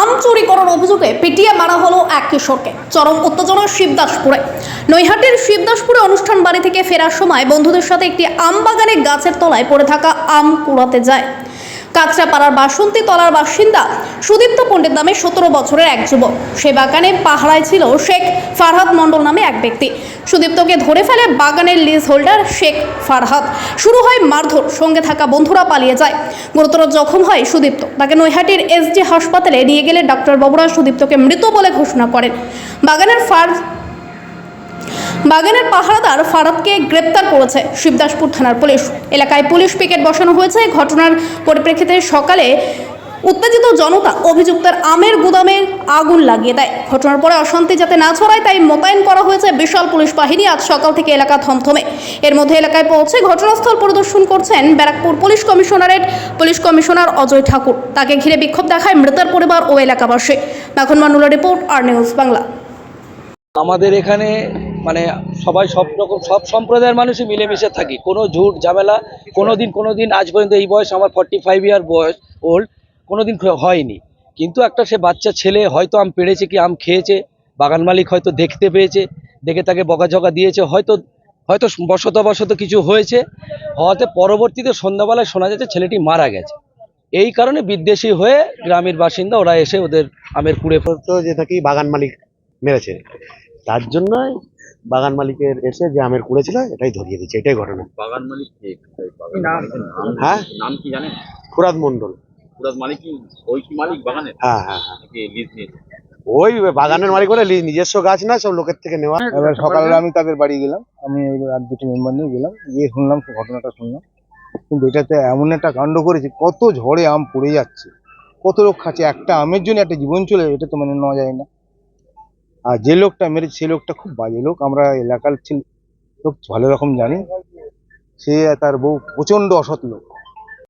আম চুরি করার অভিযোগে পিটিয়ে মারা হলো এক কিশোরকে। চরম উত্তেজনা শিবদাসপুরে। নৈহাটির শিবদাসপুরে অনুষ্ঠান বাড়ি থেকে ফেরার সময় বন্ধুদের সাথে একটি আম বাগানে গাছের তলায় পড়ে থাকা আম কুড়াতে যায়। কাঁচরাপাড়ার বাসন্তী তলার বাসিন্দা সুদীপ্ত পণ্ডিত নামে সতেরো বছরের এক যুবক। সে বাগানে পাহারায় ছিল শেখ ফারহাদ মণ্ডল নামে এক ব্যক্তি। সুদীপ্তকে ধরে ফেলে বাগানের লিজ হোল্ডার শেখ ফারহাদ। শুরু হয় মারধর, সঙ্গে থাকা বন্ধুরা পালিয়ে যায়। গুরুতর জখম হয় সুদীপ্ত। তাকে নৈহাটির এসডি হাসপাতালে নিয়ে গেলে ডাক্তার বাবুরা সুদীপ্তকে মৃত বলে ঘোষণা করেন। বাগানের ফার বাগানের পাহারাদার ফারাদকে গ্রেপ্তার করেছে শিবদাসপুর থানার পুলিশ। এলাকায় পুলিশ পিকেট বসানো হয়েছে। ঘটনার পরিপ্রেক্ষিতে সকালে উত্তেজিত জনতা অভিযুক্তের আমের গুদামে আগুন লাগিয়ে দেয়। ঘটনার পরে অশান্তি যাতে না ছড়ায়, তাই মোতায়েন করা হয়েছে বিশাল পুলিশ বাহিনী আজ সকাল থেকে এলাকা থমথমে। এর মধ্যে এলাকায় পৌঁছে ঘটনাস্থল পরিদর্শন করছেন Barrackpore police commissionerate police commissioner Ajay Thakur. তাকে ঘিরে বিক্ষোভ দেখায় মৃতের পরিবার ও এলাকাবাসী। Makhan Manula report, R News Bangla. আমাদের এখানে মানে সবাই সব রকম সব সম্প্রদায়ের মানুষই মিলেমিশে থাকি। কোনো ঝুট ঝামেলা কোনো দিন কোনো দিন আজ পর্যন্ত এই বয়স আমার ফর্টি ফাইভ ইয়ার বয়স ওল্ড কোনো দিন হয়নি। কিন্তু একটা সে বাচ্চা ছেলে হয়তো আম পেড়েছে কি আম খেয়েছে, বাগান মালিক হয়তো দেখতে পেয়েছে, দেখে তাকে বকাঝকা দিয়েছে, হয়তো হয়তো বশত বশত কিছু হয়েছে। হওয়াতে পরবর্তীতে সন্ধ্যাবেলায় শোনা যাচ্ছে ছেলেটি মারা গেছে। এই কারণে বিদ্বেষী হয়ে গ্রামের বাসিন্দা ওরা এসে ওদের আমের কুড়ে তো যে থাকি বাগান মালিক মেরেছে। তার জন্যই বাগান মালিকের এসে যে আমের কুড়েছিল এটাই ধরিয়ে দিচ্ছে এটাই ঘটনা। বাগান মালিক কে? হ্যাঁ? নাম কি জানেন? ফুরাদ মন্ডল পুরাত মালিক কি? ওই কি মালিক বাগানের? হ্যাঁ হ্যাঁ হ্যাঁ। লিজ নিয়েছে? ওই বাগানের মালিক বলে নিজস্ব গাছ না সব লোকের থেকে নেওয়া। এবার সকালে আমি তাদের বাড়ি গেলাম আমি আর দুটি মেম্বার নিয়ে গেলাম গিয়ে শুনলাম ঘটনাটা শুনলাম। কিন্তু এটাতে এমন একটা কাণ্ড করেছে কত ঝড়ে আম পড়ে যাচ্ছে কত লোক খাচ্ছে একটা আমের জন্য একটা জীবন চলে এটা তো মানে নেওয়া যায় না। আর যে লোকটা মেরেছে সে লোকটা খুব বাজে লোক। আমরা এলাকার লোক ভালো রকম জানি। সে তার বউ প্রচণ্ড অসৎ লোক।